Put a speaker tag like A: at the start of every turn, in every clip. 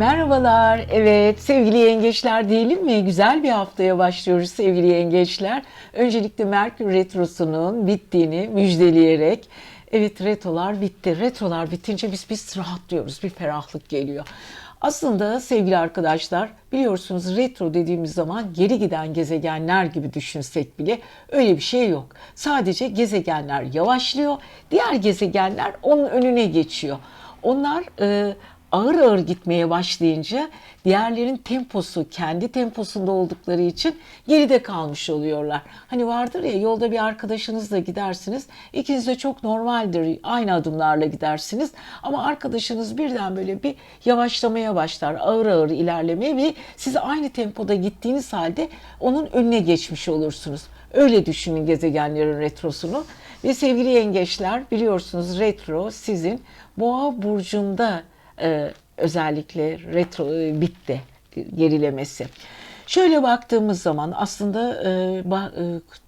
A: Merhabalar. Evet sevgili yengeçler diyelim mi? Güzel bir haftaya başlıyoruz sevgili yengeçler. Öncelikle Merkür Retrosu'nun bittiğini müjdeleyerek Evet retrolar bitti. Retrolar bitince biz biz rahatlıyoruz. Bir ferahlık geliyor. Aslında sevgili arkadaşlar biliyorsunuz retro dediğimiz zaman geri giden gezegenler gibi düşünsek bile öyle bir şey yok. Sadece gezegenler yavaşlıyor. Diğer gezegenler onun önüne geçiyor. Onlar e, ağır ağır gitmeye başlayınca diğerlerin temposu kendi temposunda oldukları için geride kalmış oluyorlar. Hani vardır ya yolda bir arkadaşınızla gidersiniz. İkiniz de çok normaldir. Aynı adımlarla gidersiniz. Ama arkadaşınız birden böyle bir yavaşlamaya başlar. Ağır ağır ilerlemeye ve siz aynı tempoda gittiğiniz halde onun önüne geçmiş olursunuz. Öyle düşünün gezegenlerin retrosunu. Ve sevgili yengeçler biliyorsunuz retro sizin boğa burcunda e, özellikle retro e, bitti gerilemesi. Şöyle baktığımız zaman aslında e,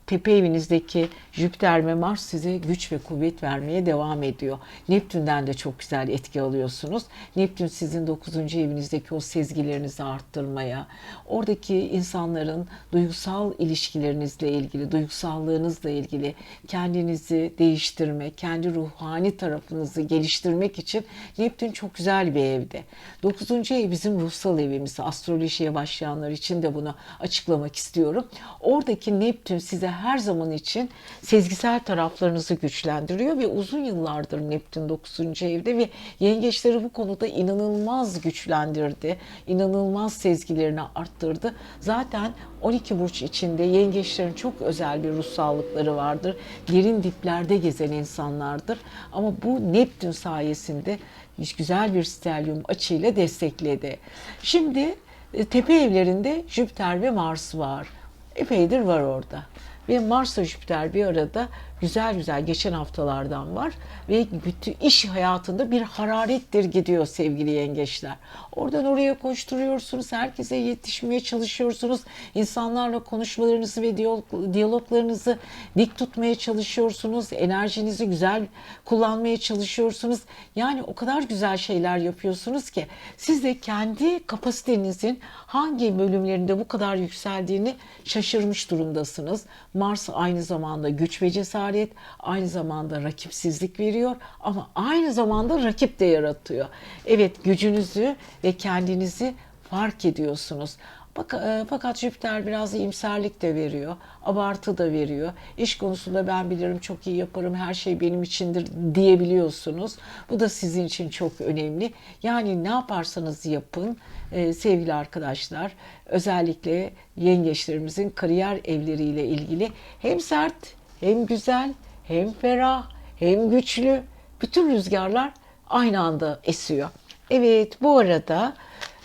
A: tepe evinizdeki Jüpiter ve Mars size güç ve kuvvet vermeye devam ediyor. Neptün'den de çok güzel etki alıyorsunuz. Neptün sizin 9. evinizdeki o sezgilerinizi arttırmaya, oradaki insanların duygusal ilişkilerinizle ilgili, duygusallığınızla ilgili kendinizi değiştirme, kendi ruhani tarafınızı geliştirmek için Neptün çok güzel bir evde. 9. ev bizim ruhsal evimiz. Astrolojiye başlayanlar için de bunu açıklamak istiyorum. Oradaki Neptün size her zaman için sezgisel taraflarınızı güçlendiriyor ve uzun yıllardır Neptün 9. evde ve yengeçleri bu konuda inanılmaz güçlendirdi. İnanılmaz sezgilerini arttırdı. Zaten 12 burç içinde yengeçlerin çok özel bir ruhsallıkları vardır. Derin diplerde gezen insanlardır. Ama bu Neptün sayesinde hiç güzel bir stelyum açıyla destekledi. Şimdi e, tepe evlerinde Jüpiter ve Mars var. Epeydir var orada. Ve Mars'la Jüpiter bir arada güzel güzel geçen haftalardan var ve bütün iş hayatında bir hararettir gidiyor sevgili yengeçler. Oradan oraya koşturuyorsunuz, herkese yetişmeye çalışıyorsunuz. İnsanlarla konuşmalarınızı ve diyalog, diyaloglarınızı dik tutmaya çalışıyorsunuz. Enerjinizi güzel kullanmaya çalışıyorsunuz. Yani o kadar güzel şeyler yapıyorsunuz ki siz de kendi kapasitenizin hangi bölümlerinde bu kadar yükseldiğini şaşırmış durumdasınız. Mars aynı zamanda güç ve cesaret, aynı zamanda rakipsizlik veriyor ama aynı zamanda rakip de yaratıyor. Evet gücünüzü ve kendinizi fark ediyorsunuz. Bak, e, fakat Jüpiter biraz iyimserlik de veriyor, abartı da veriyor. İş konusunda ben bilirim çok iyi yaparım, her şey benim içindir diyebiliyorsunuz. Bu da sizin için çok önemli. Yani ne yaparsanız yapın e, sevgili arkadaşlar, özellikle yengeçlerimizin kariyer evleriyle ilgili hem sert, hem güzel, hem ferah, hem güçlü bütün rüzgarlar aynı anda esiyor. Evet bu arada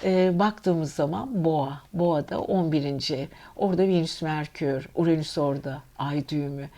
A: e, baktığımız zaman Boğa, Boğa'da 11. ev. Orada Venüs Merkür, Uranüs orada, Ay düğümü.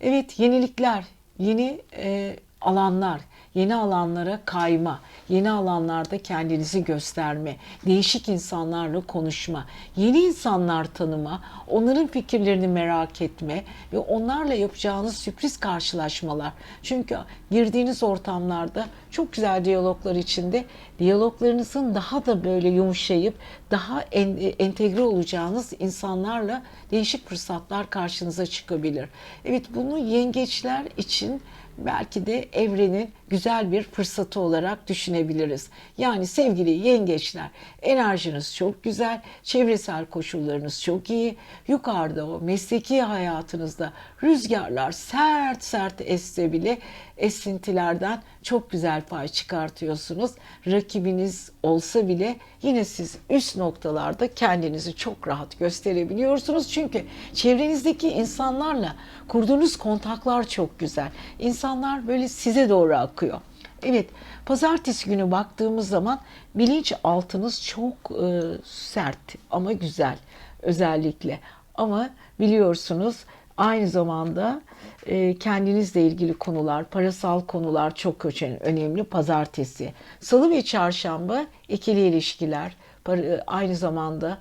A: Evet yenilikler, yeni e, alanlar, yeni alanlara kayma, yeni alanlarda kendinizi gösterme, değişik insanlarla konuşma, yeni insanlar tanıma, onların fikirlerini merak etme ve onlarla yapacağınız sürpriz karşılaşmalar. Çünkü girdiğiniz ortamlarda çok güzel diyaloglar içinde diyaloglarınızın daha da böyle yumuşayıp daha en, entegre olacağınız insanlarla değişik fırsatlar karşınıza çıkabilir. Evet bunu yengeçler için belki de evrenin güzel bir fırsatı olarak düşünebiliriz. Yani sevgili yengeçler enerjiniz çok güzel, çevresel koşullarınız çok iyi. Yukarıda o mesleki hayatınızda rüzgarlar sert sert esse bile esintilerden çok güzel pay çıkartıyorsunuz. Rakibiniz olsa bile yine siz üst noktalarda kendinizi çok rahat gösterebiliyorsunuz. Çünkü çevrenizdeki insanlarla kurduğunuz kontaklar çok güzel. İnsanlar böyle size doğru akıyor. Evet, pazartesi günü baktığımız zaman bilinç altınız çok e, sert ama güzel özellikle. Ama biliyorsunuz aynı zamanda e, kendinizle ilgili konular, parasal konular çok önemli pazartesi. Salı ve çarşamba ikili ilişkiler, para, aynı zamanda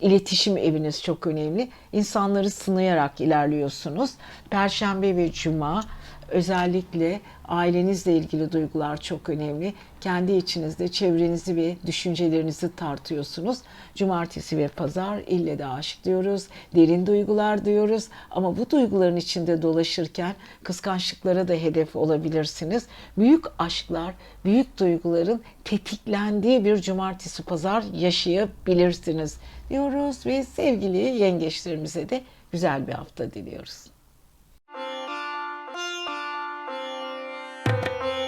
A: iletişim eviniz çok önemli. İnsanları sınayarak ilerliyorsunuz. Perşembe ve cuma Özellikle ailenizle ilgili duygular çok önemli. Kendi içinizde çevrenizi ve düşüncelerinizi tartıyorsunuz. Cumartesi ve pazar ille de aşk diyoruz. Derin duygular diyoruz. Ama bu duyguların içinde dolaşırken kıskançlıklara da hedef olabilirsiniz. Büyük aşklar, büyük duyguların tetiklendiği bir cumartesi pazar yaşayabilirsiniz diyoruz ve sevgili yengeçlerimize de güzel bir hafta diliyoruz. Thank you.